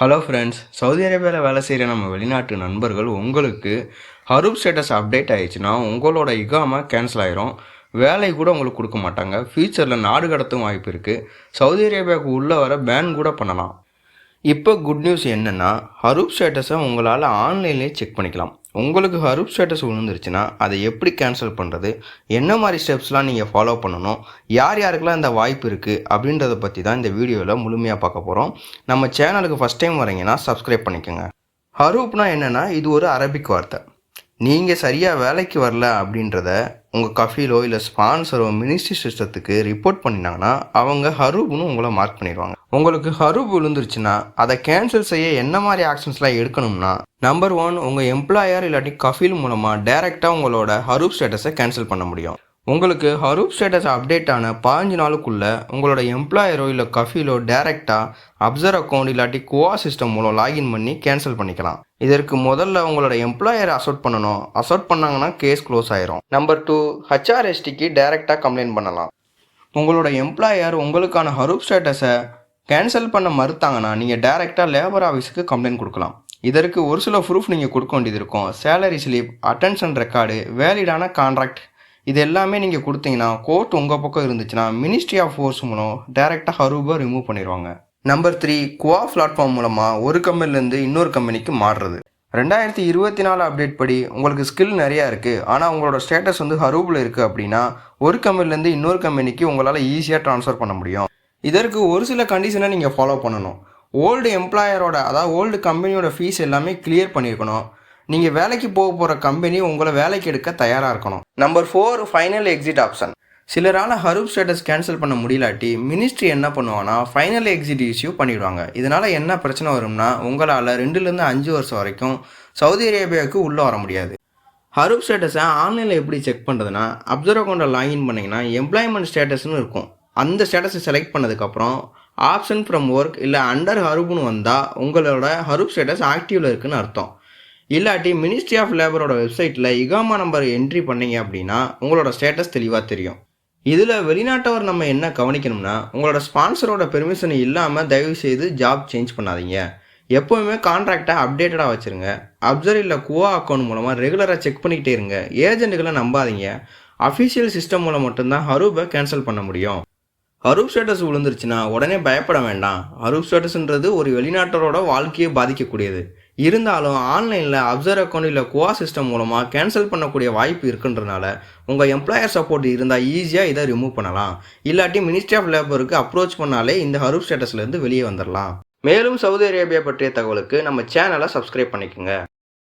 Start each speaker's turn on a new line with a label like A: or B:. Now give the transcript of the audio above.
A: Hello friends Saudi அரேபியாவில் வேலை செய்கிற நம்ம வெளிநாட்டு நண்பர்கள் உங்களுக்கு ஹரூப் ஸ்டேட்டஸ் அப்டேட் ஆயிடுச்சுன்னா உங்களோட இகாமா கேன்சல் ஆயிரும். வேலை கூட உங்களுக்கு கொடுக்க மாட்டாங்க. ஃப்யூச்சரில் நாடு கடத்தும் வாய்ப்பு இருக்குது சவுதி அரேபியாவுக்கு உள்ளே வர பேன் கூட பண்ணலாம். இப்போ குட் நியூஸ் என்னென்னா ஹரூப் ஸ்டேட்டஸை உங்களால் ஆன்லைன்லேயே செக் பண்ணிக்கலாம். உங்களுக்கு ஹரூப் ஸ்டேட்டஸ் விழுந்துருச்சுன்னா அதை எப்படி கேன்சல் பண்ணுறது என்ன மாதிரி ஸ்டெப்ஸ்லாம் நீங்கள் ஃபாலோ பண்ணணும் யார் யாருக்கெல்லாம் இந்த வாய்ப்பு இருக்குது அப்படின்றத பற்றி தான் இந்த வீடியோவில் முழுமையாக பார்க்க போகிறோம் நம்ம சேனலுக்கு ஃபஸ்ட் டைம் வரீங்கன்னா சப்ஸ்கிரைப் பண்ணிக்கோங்க. ஹரூப்னா என்னென்னா இது ஒரு அரபிக் வார்த்தை. நீங்கள் சரியாக வேலைக்கு வரல அப்படின்றத உங்கள் கஃபீலோ இல்லை ஸ்பான்சரோ மினிஸ்ட்ரி சிஸ்டத்துக்கு ரிப்போர்ட் பண்ணினாங்கன்னா அவங்க ஹரூப்னு உங்களை மார்க் பண்ணிடுவாங்க. உங்களுக்கு ஹரூப் விழுந்துருச்சுன்னா அதை கேன்சல் செய்ய என்ன மாதிரி ஆக்ஷன்ஸ்லாம் எடுக்கணும்னா நம்பர் ஒன் உங்கள் எம்ப்ளாயர் இல்லாட்டி கஃபீல் மூலமாக டைரெக்டாக உங்களோட ஹரூப் ஸ்டேட்டஸை கேன்சல் பண்ண முடியும். உங்களுக்கு ஹரூப் ஸ்டேட்டஸ் அப்டேட் ஆன பதினஞ்சு நாளுக்குள்ளே உங்களோட எம்ப்ளாயரோ இல்லை கஃபீலோ டேரெக்டாக அப்சர் அக்கௌண்ட் இல்லாட்டி கோவா சிஸ்டம் மூலம் லாகின் பண்ணி கேன்சல் பண்ணிக்கலாம். இதற்கு முதல்ல உங்களோட எம்ப்ளாயரை அசோட் பண்ணணும். அசோட் பண்ணாங்கன்னா கேஸ் க்ளோஸ் ஆயிரும். நம்பர் டூ ஹச்ஆர்எஸ்டிக்கு டேரெக்டாக கம்ப்ளைண்ட் பண்ணலாம். உங்களோட எம்ப்ளாயர் உங்களுக்கான ஹரூப் ஸ்டேட்டஸை கேன்சல் பண்ண மறுத்தாங்கன்னா நீங்கள் டேரெக்டாக லேபர் ஆஃபீஸுக்கு கம்ப்ளைண்ட் கொடுக்கலாம். இதற்கு ஒரு சில ப்ரூஃப் நீங்கள் கொடுக்க வேண்டியது இருக்கும். சேலரி ஸ்லிப் அட்டென்ஷன் ரெக்கார்டு வேலிடான கான்ட்ராக்ட் இது எல்லாமே நீங்கள் கொடுத்தீங்கன்னா கோர்ட் உங்கள் பக்கம் இருந்துச்சுன்னா மினிஸ்ட்ரி ஆஃப் ஃபோர்ஸ் மூலம் டேரெக்டாக ஹரூபை ரிமூவ் பண்ணிடுவாங்க. நம்பர் த்ரீ குவா பிளாட்ஃபார்ம் மூலமாக ஒரு கம்பெனிலேருந்து இன்னொரு கம்பெனிக்கு மாறுறது. ரெண்டாயிரத்தி இருபத்தி நாலு அப்டேட் படி உங்களுக்கு ஸ்கில் நிறையா இருக்குது ஆனால் உங்களோட ஸ்டேட்டஸ் வந்து ஹரூபில் இருக்குது அப்படின்னா ஒரு கம்பெனிலேருந்து இன்னொரு கம்பெனிக்கு உங்களால் ஈஸியாக ட்ரான்ஸ்ஃபர் பண்ண முடியும். இதற்கு ஒரு சில கண்டிஷனை நீங்கள் ஃபாலோ பண்ணணும். ஓல்டு எம்ப்ளாயரோட அதாவது ஓல்டு கம்பெனியோட ஃபீஸ் எல்லாமே கிளியர் பண்ணியிருக்கணும் நீங்கள் வேலைக்கு போக போகிற கம்பெனி உங்களை வேலைக்கு எடுக்க தயாராக இருக்கணும். Number four final exit option சிலரால் ஹரூப் ஸ்டேட்டஸ் கேன்சல் பண்ண முடியலாட்டி மினிஸ்ட்ரி என்ன பண்ணுவாங்கன்னா ஃபைனல் எக்ஸிட் இஷ்யூ பண்ணிடுவாங்க. இதனால் என்ன பிரச்சனை வரும்னா உங்களால் ரெண்டுலேருந்து அஞ்சு வருஷம் வரைக்கும் சவுதி அரேபியாவுக்கு உள்ளே வர முடியாது. ஹரூப் ஸ்டேட்டஸை ஆன்லைனில் எப்படி செக் பண்ணுறதுனா அப்சர்வ் அக்கௌண்ட்டில் லாகின் பண்ணிங்கன்னா எம்ப்ளாய்மெண்ட் ஸ்டேட்டஸ்னு இருக்கும். அந்த ஸ்டேட்டஸை செலக்ட் பண்ணதுக்கப்புறம் ஆப்ஷன் ஃப்ரம் ஒர்க் இல்லை அண்டர் ஹருப்னு வந்தால் உங்களோட ஹரூப் ஸ்டேட்டஸ் ஆக்டிவில் இருக்குன்னு அர்த்தம். இல்லாட்டி மினிஸ்ட்ரி ஆஃப் லேபரோட வெப்சைட்டில் இகாமா நம்பர் என்ட்ரி பண்ணீங்க அப்படின்னா உங்களோட ஸ்டேட்டஸ் தெளிவாக தெரியும். இதில் வெளிநாட்டவர் நம்ம என்ன கவனிக்கணும்னா உங்களோட ஸ்பான்சரோட பெர்மிஷன் இல்லாமல் தயவு செய்து ஜாப் சேஞ்ச் பண்ணாதீங்க. எப்போவுமே கான்ட்ராக்டை அப்டேட்டடாக வச்சுருங்க. அப்சர் இல்லை குவா அக்கௌண்ட் மூலமாக ரெகுலராக செக் பண்ணிக்கிட்டே இருங்க. ஏஜென்ட்டுகளை நம்பாதீங்க. அஃபிஷியல் சிஸ்டம் மூலம் மட்டும்தான் ஹரூபை கேன்சல் பண்ண முடியும். ஹரூப் ஸ்டேட்டஸ் விழுந்துருச்சுன்னா உடனே பயப்பட வேண்டாம். அரூப் ஸ்டேட்டஸ்ன்றது ஒரு வெளிநாட்டரோட வாழ்க்கையை பாதிக்கக்கூடியது. இருந்தாலும் ஆன்லைனில் அப்சர் அக்கௌண்ட் இல்லை கோவா சிஸ்டம் மூலமாக கேன்சல் பண்ணக்கூடிய வாய்ப்பு இருக்குன்றனால உங்கள் எம்ப்ளாயர் சப்போர்ட் இருந்தால் ஈஸியாக இதை ரிமூவ் பண்ணலாம். இல்லாட்டி மினிஸ்ட்ரி ஆஃப் லேபருக்கு அப்ரோச் பண்ணாலே இந்த ஹரூப் ஸ்டேட்டஸ்லேருந்து வெளியே வந்துடலாம் மேலும் சவுதி அரேபியா பற்றிய தகவலுக்கு நம்ம சேனலை சப்ஸ்கிரைப் பண்ணிக்கோங்க.